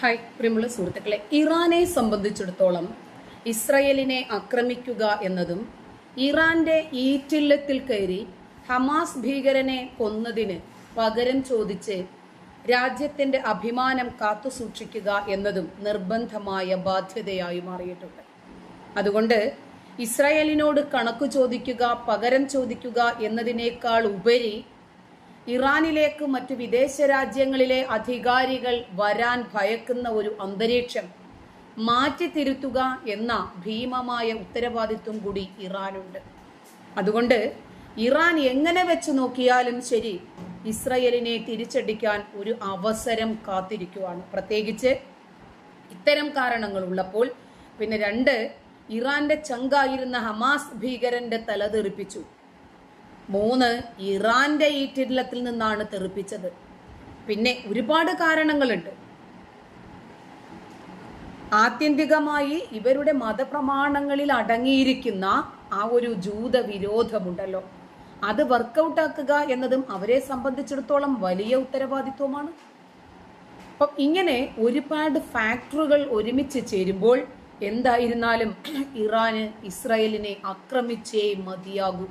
Hi പ്രിയമുള്ള സുഹൃത്തുക്കളെ. ഇറാനെ സംബന്ധിച്ചിടത്തോളം ഇസ്രയേലിനെ ആക്രമിക്കുക എന്നതും ഇറാന്റെ ഈറ്റില്ലത്തിൽ കയറി ഹമാസ് ഭീകരനെ കൊന്നതിന് പകരം ചോദിച്ച് രാജ്യത്തിന്റെ അഭിമാനം കാത്തുസൂക്ഷിക്കുക എന്നതും നിർബന്ധമായ ബാധ്യതയായി മാറിയിട്ടുണ്ട്. അതുകൊണ്ട് ഇസ്രയേലിനോട് കണക്ക് ചോദിക്കുക പകരം ചോദിക്കുക എന്നതിനേക്കാൾ ഉപരി ഇറാനിലേക്ക് മറ്റു വിദേശ രാജ്യങ്ങളിലെ അധികാരികൾ വരാൻ ഭയക്കുന്ന ഒരു അന്തരീക്ഷം മാറ്റിത്തിരുത്തുക എന്ന ഭീമമായ ഉത്തരവാദിത്വം കൂടി ഇറാനുണ്ട്. അതുകൊണ്ട് ഇറാൻ എങ്ങനെ വെച്ച് നോക്കിയാലും ശരി ഇസ്രയേലിനെ തിരിച്ചടിക്കാൻ ഒരു അവസരം കാത്തിരിക്കുവാണ്. പ്രത്യേകിച്ച് ഇത്തരം കാരണങ്ങൾ ഉള്ളപ്പോൾ പിന്നെ രണ്ട് ഇറാന്റെ ചങ്കായിരുന്ന ഹമാസ് ഭീകരന്റെ തല തെറിപ്പിച്ചു മൂന്ന് ഇറാന്റെ ഈറ്റില്ലത്തിൽ നിന്നാണ് തെറിപ്പിച്ചത്. പിന്നെ ഒരുപാട് കാരണങ്ങളുണ്ട്. ആത്യന്തികമായി ഇവരുടെ മതപ്രമാണങ്ങളിൽ അടങ്ങിയിരിക്കുന്ന ആ ഒരു ജൂത വിരോധമുണ്ടല്ലോ അത് വർക്കൗട്ട് ആക്കുക എന്നതും അവരെ സംബന്ധിച്ചിടത്തോളം വലിയ ഉത്തരവാദിത്വമാണ്. അപ്പം ഇങ്ങനെ ഒരുപാട് ഫാക്ടറുകൾ ഒരുമിച്ച് ചേരുമ്പോൾ എന്തായിരുന്നാലും ഇറാന് ഇസ്രായേലിനെ ആക്രമിച്ചേ മതിയാകൂ.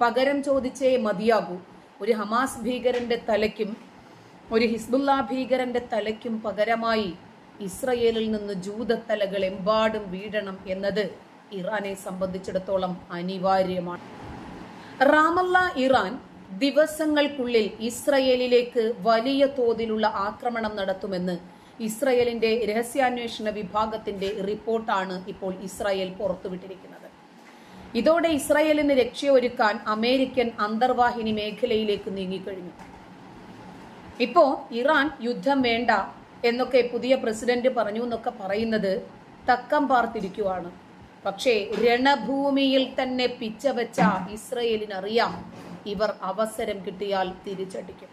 പകരം ചോദിച്ചേ മതിയാകൂ. ഒരു ഹമാസ് ഭീകരന്റെ തലയ്ക്കും ഒരു ഹിസ്ബുല്ല ഭീകരന്റെ തലയ്ക്കും പകരമായി ഇസ്രയേലിൽ നിന്ന് ജൂതത്തലകൾ എമ്പാടും വീഴണം എന്നത് ഇറാനെ സംബന്ധിച്ചിടത്തോളം അനിവാര്യമാണ്. റാമല്ല ഇറാൻ ദിവസങ്ങൾക്കുള്ളിൽ ഇസ്രയേലിലേക്ക് വലിയ തോതിലുള്ള ആക്രമണം നടത്തുമെന്ന് ഇസ്രയേലിന്റെ രഹസ്യാന്വേഷണ വിഭാഗത്തിന്റെ റിപ്പോർട്ടാണ് ഇപ്പോൾ ഇസ്രായേൽ പുറത്തുവിട്ടിരിക്കുന്നത്. ഇതോടെ ഇസ്രായേലിന് രക്ഷയൊരുക്കാൻ അമേരിക്കൻ അന്തർവാഹിനി മേഖലയിലേക്ക് നീങ്ങിക്കഴിഞ്ഞു. ഇപ്പോ ഇറാൻ യുദ്ധം വേണ്ട എന്നൊക്കെ പുതിയ പ്രസിഡന്റ് പറഞ്ഞു എന്നൊക്കെ പറയുന്നത് തക്കം പാർത്തിരിക്കുവാണ്. പക്ഷേ രണഭൂമിയിൽ തന്നെ പിച്ചവെച്ച ഇസ്രയേലിനറിയാം ഇവർ അവസരം കിട്ടിയാൽ തിരിച്ചടിക്കും.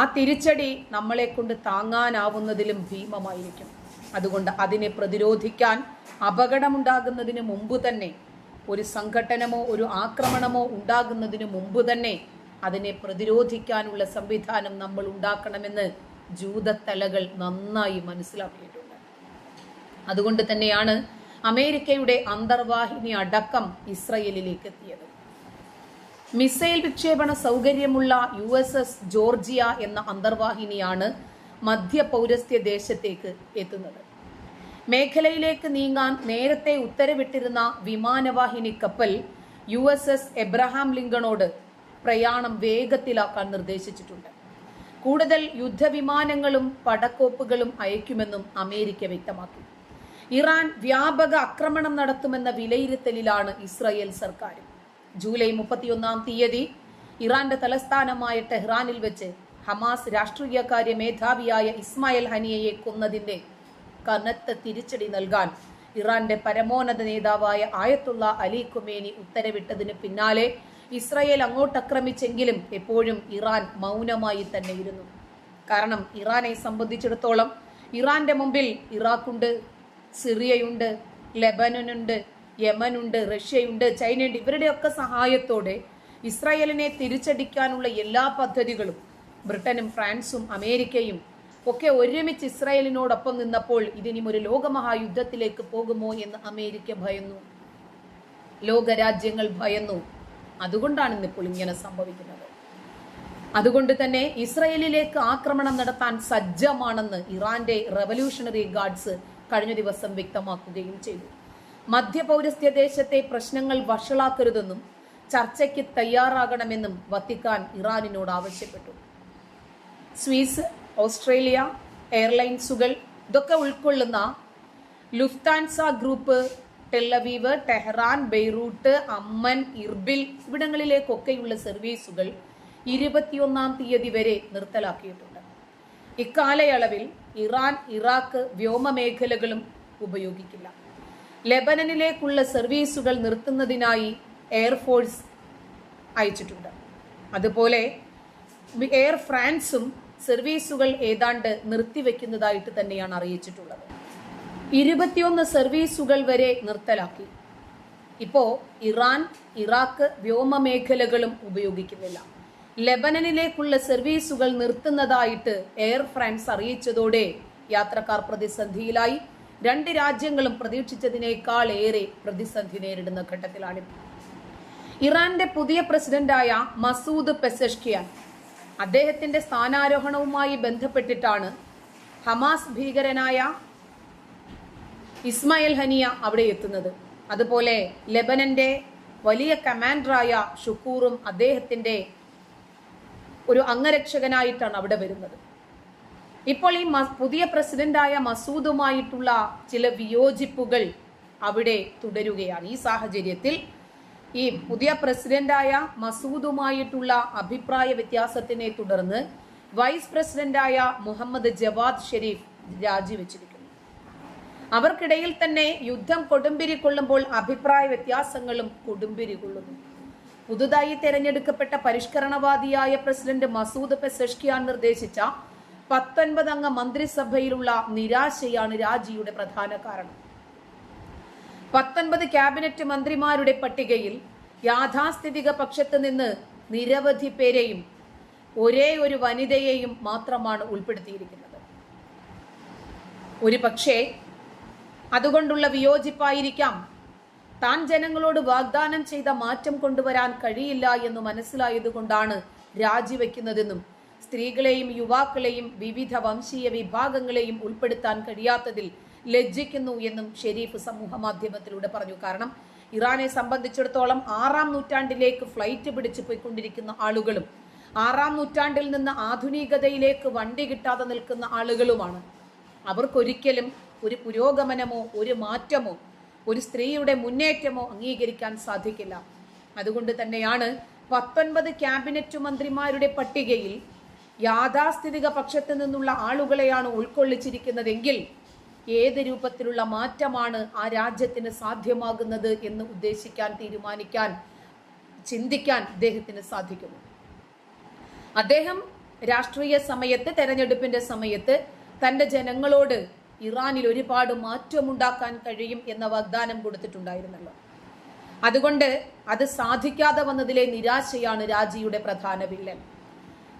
ആ തിരിച്ചടി നമ്മളെ കൊണ്ട് താങ്ങാനാവുന്നതിലും ഭീമമായിരിക്കും. അതുകൊണ്ട് അതിനെ പ്രതിരോധിക്കാൻ അപകടമുണ്ടാകുന്നതിന് മുമ്പ് തന്നെ ഒരു സംഘടനമോ ഒരു ആക്രമണമോ ഉണ്ടാകുന്നതിന് മുമ്പ് തന്നെ അതിനെ പ്രതിരോധിക്കാനുള്ള സംവിധാനം നമ്മൾ ഉണ്ടാക്കണമെന്ന് ജൂതത്തലകൾ നന്നായി മനസ്സിലാക്കിയിട്ടുണ്ട്. അതുകൊണ്ട് തന്നെയാണ് അമേരിക്കയുടെ അന്തർവാഹിനി അടക്കം ഇസ്രയേലിലേക്ക് എത്തിയത്. മിസൈൽ വിക്ഷേപണ സൗകര്യമുള്ള യു എസ് എസ് ജോർജിയ എന്ന അന്തർവാഹിനിയാണ് മധ്യ പൗരസ്ത്യ ദേശത്തേക്ക് എത്തുന്നത്. മേഖലയിലേക്ക് നീങ്ങാൻ നേരത്തെ ഉത്തരവിട്ടിരുന്ന വിമാനവാഹിനി കപ്പൽ യു എസ് എസ് എബ്രഹാം ലിങ്കണോട് പ്രയാണം വേഗത്തിലാക്കാൻ നിർദ്ദേശിച്ചിട്ടുണ്ട്. കൂടുതൽ യുദ്ധവിമാനങ്ങളും പടക്കോപ്പുകളും അയക്കുമെന്നും അമേരിക്ക വ്യക്തമാക്കി. ഇറാൻ വ്യാപക ആക്രമണം നടത്തുമെന്ന വിലയിരുത്തലിലാണ് ഇസ്രായേൽ സർക്കാർ. ജൂലൈ മുപ്പത്തിയൊന്നാം തീയതി ഇറാന്റെ തലസ്ഥാനമായ ടെഹ്റാനിൽ വെച്ച് ഹമാസ് രാഷ്ട്രീയകാര്യ മേധാവിയായ ഇസ്മായിൽ ഹനിയയെ കൊന്നതിന്റെ കനത്ത തിരിച്ചടി നൽകാൻ ഇറാന്റെ പരമോന്നത നേതാവായ ആയത്തുള്ള അലി ഖുമേനി ഉത്തരവിട്ടതിന് പിന്നാലെ ഇസ്രായേൽ അങ്ങോട്ട് ആക്രമിച്ചെങ്കിലും എപ്പോഴും ഇറാൻ മൗനമായി തന്നെ ഇരുന്നു കാരണം ഇറാനെ സംബന്ധിച്ചിടത്തോളം ഇറാന്റെ മുമ്പിൽ ഇറാഖുണ്ട് സിറിയയുണ്ട് ലെബനനുണ്ട് യമനുണ്ട് റഷ്യയുണ്ട് ചൈനയുണ്ട്. ഇവരുടെയൊക്കെ സഹായത്തോടെ ഇസ്രായേലിനെ തിരിച്ചടിക്കാനുള്ള എല്ലാ പദ്ധതികളും ബ്രിട്ടനും ഫ്രാൻസും അമേരിക്കയും ഒക്കെ ഒരുമിച്ച് ഇസ്രായേലിനോടൊപ്പം നിന്നപ്പോൾ ഇതിനി ഒരു ലോകമഹായുദ്ധത്തിലേക്ക് പോകുമോ എന്ന് അമേരിക്ക ഭയന്നു. ലോകരാജ്യങ്ങൾ ഭയന്നു. അതുകൊണ്ടാണ് ഇന്നിപ്പോൾ ഇങ്ങനെ സംഭവിക്കുന്നത്. അതുകൊണ്ട് തന്നെ ഇസ്രയേലിലേക്ക് ആക്രമണം നടത്താൻ സജ്ജമാണെന്ന് ഇറാന്റെ റവല്യൂഷണറി ഗാർഡ്സ് കഴിഞ്ഞ ദിവസം വ്യക്തമാക്കുകയും ചെയ്തു. മധ്യപൗരസ്ത്യ ദേശത്തെ പ്രശ്നങ്ങൾ വഷളാക്കരുതെന്നും ചർച്ചയ്ക്ക് തയ്യാറാകണമെന്നും വത്തിക്കാൻ ഇറാനിനോട് ആവശ്യപ്പെട്ടു. സ്വീസ് ഓസ്ട്രേലിയ എയർലൈൻസുകൾ ഇതൊക്കെ ഉൾക്കൊള്ളുന്ന Lufthansa group Tel Aviv Tehran Beirut Amman Irbil ഇവിടങ്ങളിലേക്കൊക്കെയുള്ള സർവീസുകൾ ഇരുപത്തിയൊന്നാം തീയതി വരെ നിർത്തലാക്കിയിട്ടുണ്ട്. ഇക്കാലയളവിൽ ഇറാൻ ഇറാഖ് വ്യോമ മേഖലകളും ഉപയോഗിക്കില്ല. ലെബനനിലേക്കുള്ള സർവീസുകൾ നിർത്തുന്നതിനായി എയർഫോഴ്സ് അയച്ചിട്ടുണ്ട്. അതുപോലെ എയർ ഫ്രാൻസും സർവീസുകൾ ഏതാണ്ട് നിർത്തിവെക്കുന്നതായിട്ട് തന്നെയാണ് അറിയിച്ചിട്ടുള്ളത്. ഇരുപത്തിയൊന്ന് സർവീസുകൾ വരെ നിർത്തലാക്കി. ഇപ്പോ ഇറാൻ ഇറാഖ് വ്യോമ മേഖലകളും ഉപയോഗിക്കുന്നില്ല. ലെബനനിലേക്കുള്ള സർവീസുകൾ നിർത്തുന്നതായിട്ട് എയർ ഫ്രാൻസ് അറിയിച്ചതോടെ യാത്രക്കാർ പ്രതിസന്ധിയിലായി. രണ്ട് രാജ്യങ്ങളും പ്രതീക്ഷിച്ചതിനേക്കാൾ ഏറെ പ്രതിസന്ധി നേരിടുന്ന ഘട്ടത്തിലാണ് ഇറാന്റെ പുതിയ പ്രസിഡന്റായ മസൂദ് പെസഷ്കിയാൻ അദ്ദേഹത്തിന്റെ സ്ഥാനാരോഹണവുമായി ബന്ധപ്പെട്ടിട്ടാണ് ഹമാസ് ഭീകരനായ ഇസ്മായിൽ ഹനിയ അവിടെ എത്തുന്നത്. അതുപോലെ ലെബനന്റെ വലിയ കമാൻഡറായ ഷുക്കൂറും അദ്ദേഹത്തിന്റെ ഒരു അംഗരക്ഷകനായിട്ടാണ് അവിടെ വരുന്നത്. ഇപ്പോൾ ഈ പുതിയ പ്രസിഡന്റായ മസൂദുമായിട്ടുള്ള ചില വിയോജിപ്പുകൾ അവിടെ തുടരുകയാണ്. ഈ സാഹചര്യത്തിൽ ഈ പുതിയ പ്രസിഡന്റായ മസൂദുമായിട്ടുള്ള അഭിപ്രായ വ്യത്യാസത്തിനെ തുടർന്ന് വൈസ് പ്രസിഡന്റായ മുഹമ്മദ് ജവാദ് ഷെരീഫ് രാജിവെച്ചിരിക്കുന്നു. അവർക്കിടയിൽ തന്നെ യുദ്ധം കൊടുമ്പിരി കൊള്ളുമ്പോൾ അഭിപ്രായ വ്യത്യാസങ്ങളും കൊടുമ്പിരി കൊള്ളുന്നു പുതുതായി തെരഞ്ഞെടുക്കപ്പെട്ട പരിഷ്കരണവാദിയായ പ്രസിഡന്റ് മസൂദ് പെസഷ്കിയാൻ നിർദ്ദേശിച്ച പത്തൊൻപതംഗ മന്ത്രിസഭയിലുള്ള നിരാശയാണ് രാജിയുടെ പ്രധാന കാരണം. പത്തൊൻപത് ക്യാബിനറ്റ് മന്ത്രിമാരുടെ പട്ടികയിൽ യാഥാസ്ഥിതിക പക്ഷത്ത് നിന്ന് നിരവധി പേരെയും ഒരേ ഒരു വനിതയെയും മാത്രമാണ് ഉൾപ്പെടുത്തിയിരിക്കുന്നത്. ഒരു പക്ഷേ അതുകൊണ്ടുള്ള വിയോജിപ്പായിരിക്കാം താൻ ജനങ്ങളോട് വാഗ്ദാനം ചെയ്ത മാറ്റം കൊണ്ടുവരാൻ കഴിയില്ല എന്ന് മനസ്സിലായതുകൊണ്ടാണ് രാജിവെക്കുന്നതെന്നും സ്ത്രീകളെയും യുവാക്കളെയും വിവിധ വംശീയ വിഭാഗങ്ങളെയും ഉൾപ്പെടുത്താൻ കഴിയാത്തതിൽ ലജ്ജിക്കുന്നു എന്നും ഷെരീഫ് സമൂഹ മാധ്യമത്തിലൂടെ പറഞ്ഞു. കാരണം ഇറാനെ സംബന്ധിച്ചിടത്തോളം ആറാം നൂറ്റാണ്ടിലേക്ക് ഫ്ലൈറ്റ് പിടിച്ചു പോയിക്കൊണ്ടിരിക്കുന്ന ആളുകളും ആറാം നൂറ്റാണ്ടിൽ നിന്ന് ആധുനികതയിലേക്ക് വണ്ടി കിട്ടാതെ നിൽക്കുന്ന ആളുകളുമാണ്. അവർക്കൊരിക്കലും ഒരു പുരോഗമനമോ ഒരു മാറ്റമോ ഒരു സ്ത്രീയുടെ മുന്നേറ്റമോ അംഗീകരിക്കാൻ സാധിക്കില്ല. അതുകൊണ്ട് തന്നെയാണ് പത്തൊൻപത് ക്യാബിനറ്റ് മന്ത്രിമാരുടെ പട്ടികയിൽ യാഥാസ്ഥിതിക പക്ഷത്ത് നിന്നുള്ള ആളുകളെയാണ് ഉൾക്കൊള്ളിച്ചിരിക്കുന്നതെങ്കിൽ ഏത് രൂപത്തിലുള്ള മാറ്റമാണ് ആ രാജ്യത്തിന് സാധ്യമാകുന്നത് എന്ന് ഉദ്ദേശിക്കാൻ തീരുമാനിക്കാൻ ചിന്തിക്കാൻ അദ്ദേഹത്തിന് സാധിക്കുന്നു. അദ്ദേഹം രാഷ്ട്രീയ സമയത്ത് തെരഞ്ഞെടുപ്പിന്റെ സമയത്ത് തന്റെ ജനങ്ങളോട് ഇറാനിൽ ഒരുപാട് മാറ്റമുണ്ടാക്കാൻ കഴിയും എന്ന വാഗ്ദാനം കൊടുത്തിട്ടുണ്ടായിരുന്നല്ലോ. അതുകൊണ്ട് അത് സാധിക്കാതെ വന്നതിലെ നിരാശയാണ് രാജിയുടെ പ്രധാന വില്ലൻ.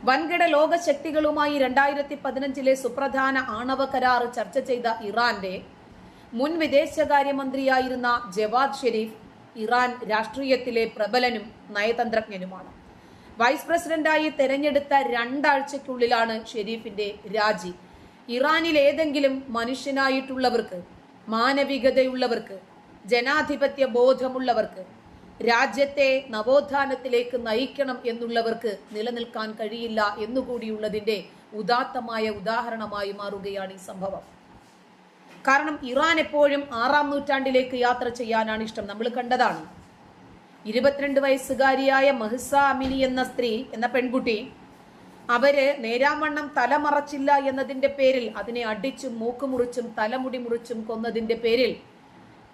വൻകിട ലോക ശക്തികളുമായി രണ്ടായിരത്തി പതിനഞ്ചിലെ സുപ്രധാന ആണവ കരാർ ചർച്ച ചെയ്ത ഇറാന്റെ മുൻ വിദേശകാര്യമന്ത്രിയായിരുന്ന ജവാദ് ഷെരീഫ് ഇറാൻ രാഷ്ട്രീയത്തിലെ പ്രബലനും നയതന്ത്രജ്ഞനുമാണ്. വൈസ് പ്രസിഡന്റായി തെരഞ്ഞെടുത്ത രണ്ടാഴ്ചയ്ക്കുള്ളിലാണ് ഷെരീഫിന്റെ രാജി. ഇറാനിൽ ഏതെങ്കിലും മനുഷ്യനായിട്ടുള്ളവർക്ക് മാനവികതയുള്ളവർക്ക് ജനാധിപത്യ ബോധമുള്ളവർക്ക് രാജ്യത്തെ നവോത്ഥാനത്തിലേക്ക് നയിക്കണം എന്നുള്ളവർക്ക് നിലനിൽക്കാൻ കഴിയില്ല എന്നുകൂടിയുള്ളതിന്റെ ഉദാത്തമായ ഉദാഹരണമായി മാറുകയാണ് ഈ സംഭവം. കാരണം ഇറാൻ എപ്പോഴും ആറാം നൂറ്റാണ്ടിലേക്ക് യാത്ര ചെയ്യാനാണ് ഇഷ്ടം. നമ്മൾ കണ്ടതാണ്. ഇരുപത്തിരണ്ട് വയസ്സുകാരിയായ മഹിസ അമിനി എന്ന സ്ത്രീ എന്ന പെൺകുട്ടി അവർ നേരാമണ്ണം തലമറച്ചില്ല എന്നതിന്റെ പേരിൽ അതിനെ അടിച്ചും മൂക്കുമുറിച്ചും തലമുടി മുറിച്ചും കൊന്നതിന്റെ പേരിൽ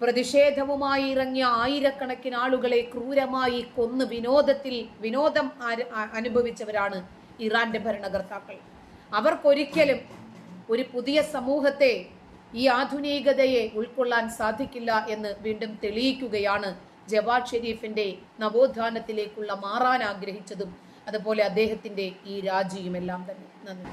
പ്രതിഷേധവുമായി ഇറങ്ങിയ ആയിരക്കണക്കിന് ആളുകളെ ക്രൂരമായി കൊന്ന് വിനോദത്തിൽ വിനോദം അനുഭവിച്ചവരാണ് ഇറാന്റെ ഭരണകർത്താക്കൾ. അവർക്കൊരിക്കലും ഒരു പുതിയ സമൂഹത്തെ ഈ ആധുനികതയെ ഉൾക്കൊള്ളാൻ സാധിക്കില്ല എന്ന് വീണ്ടും തെളിയിക്കുകയാണ് ജവാദ് ഷെരീഫിന്റെ നവോത്ഥാനത്തിലേക്കുള്ള മാറാൻ ആഗ്രഹിച്ചതും അതുപോലെ അദ്ദേഹത്തിന്റെ ഈ രാജിയുമെല്ലാം തന്നെ. നന്ദി.